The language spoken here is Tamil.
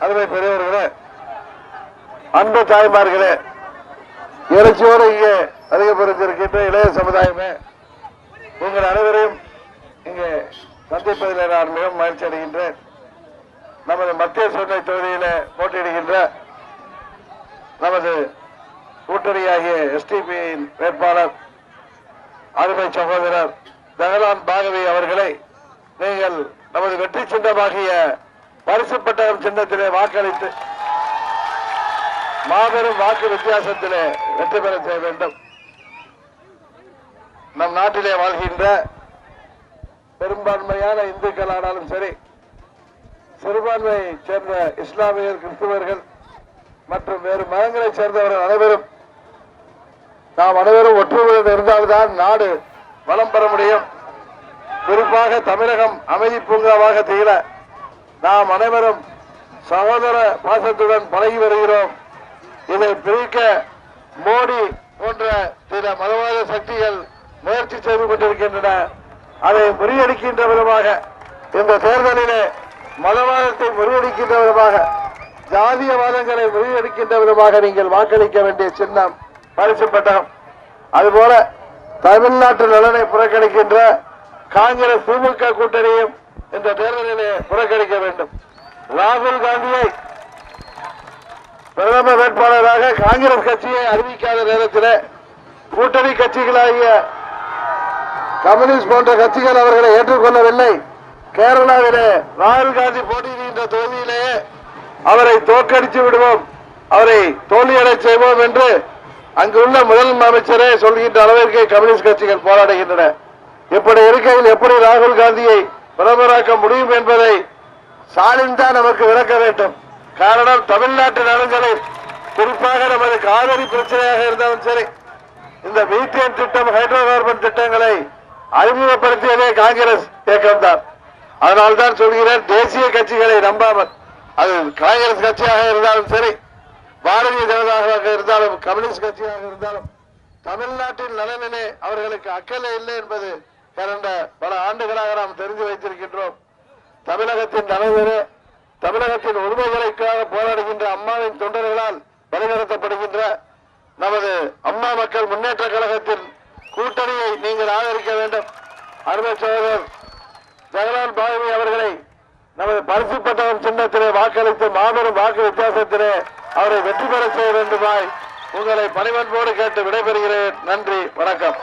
அருமை பெரியவர்களே அன்பு தாய்மார்களே இறைச்சியோடு இங்கே அதிகப்படுத்திருக்கின்ற இளைய சமுதாயமே உங்கள் அனைவரையும் இங்கே சந்திப்பதில் நான் மிகவும் மகிழ்ச்சி அடைகின்றேன். நமது மத்திய சோதனை தொகுதியில் போட்டியிடுகின்ற நமது கூட்டணியாகிய எஸ்டிபியின் வேட்பாளர் அருமை சகோதரர் தகலான் பாகவி அவர்களை நீங்கள் நமது வெற்றி சின்னமாகிய பரிசு சின்னத்திலே வாக்களித்து மாபெரும் வாக்கு வித்தியாசத்திலே வெற்றி பெற செய்ய வேண்டும். நம் நாட்டிலே வாழ்கின்ற பெரும்பான்மையான இந்துக்கள் ஆனாலும் சரி சிறுபான்மையை சேர்ந்த இஸ்லாமியர் கிறிஸ்துவர்கள் மற்றும் வேறு மதங்களைச் சேர்ந்தவர்கள் அனைவரும் நாம் அனைவரும் ஒற்றுமையுடன் இருந்தால்தான் நாடு வளம் பெற முடியும். குறிப்பாக தமிழகம் அமைதி பூங்காவாக திகழ நாம் அனைவரும் சகோதர பாசத்துடன் பழகி வருகிறோம். இதை பிரிக்க மோடி போன்ற சில மதவாத சக்திகள் முயற்சி செய்து கொண்டிருக்கின்றன. அதை முறியடிக்கின்ற விதமாக இந்த தேர்தலிலே மதவாதத்தை முறியடிக்கின்ற விதமாக ஜாதியவாதங்களை முறியடிக்கின்ற விதமாக நீங்கள் வாக்களிக்க வேண்டிய சின்னம் பரிசு பெட்டகம். அதுபோல தமிழ்நாட்டு நலனை புறக்கணிக்கின்ற காங்கிரஸ் திமுக கூட்டணியும் இந்த தேர்தலிலே புறக்கணிக்க வேண்டும். ராகுல் காந்தியை பிரதம வேட்பாளராக காங்கிரஸ் கட்சியை அறிவிக்காத நேரத்தில் கூட்டணி கட்சிகளாகிய கம்யூனிஸ்ட் போன்ற கட்சிகள் அவர்களை ஏற்றுக்கொள்ளவில்லை. கேரளாவிலே ராகுல் காந்தி போட்டியிடுகின்ற தொகுதியிலேயே அவரை தோற்கடித்து விடுவோம். அவரை தோல்வியடை செய்வோம் என்று அங்குள்ள முதல் அமைச்சரே சொல்கின்ற அளவிற்கு கம்யூனிஸ்ட் கட்சிகள் போராடுகின்றன. இப்படி இருக்கையில் எப்படி ராகுல் காந்தியை பிரதமராக்க முடியும் என்பதை ஸ்டாலின் தான் நமக்கு விளக்க வேண்டும். காரணம் தமிழ்நாட்டு நலன்களை குறிப்பாக நமது காவிரி பிரச்சனையாக இருந்தாலும் சரி இந்த மீத்தேன் திட்டம் ஹைட்ரோ கார்பன் திட்டங்களை அறிமுகப்படுத்தியதே காங்கிரஸ் இயக்கம்தான். அதனால்தான் சொல்கிறேன் தேசிய கட்சிகளை நம்பாமல் அது காங்கிரஸ் கட்சியாக இருந்தாலும் சரி பாரதிய ஜனதாவாக இருந்தாலும் கம்யூனிஸ்ட் கட்சியாக இருந்தாலும் தமிழ்நாட்டின் நலனிலே அவர்களுக்கு அக்கறை இல்லை என்பது கடந்த பல ஆண்டுகளாக நாம் தெரிந்து வைத்திருக்கின்றோம். தமிழகத்தின் தலைவர் தமிழகத்தின் உரிமைகளுக்காக போராடுகின்ற அம்மாவின் தொண்டர்களால் வழிநடத்தப்படுகின்ற நமது அம்மா மக்கள் முன்னேற்ற கழகத்தின் கூட்டணியை நீங்கள் ஆதரிக்க வேண்டும். அருமை சகோதரர் ஜெகலால் பாகவி அவர்களை நமது பரிசு பெட்டகம் சின்னத்திலே வாக்களித்து மாபெரும் வாக்கு வித்தியாசத்திலே அவரை வெற்றி பெற செய்ய வேண்டுமாய் உங்களை பணிவன்போடு கேட்டு விடைபெறுகிறேன். நன்றி வணக்கம்.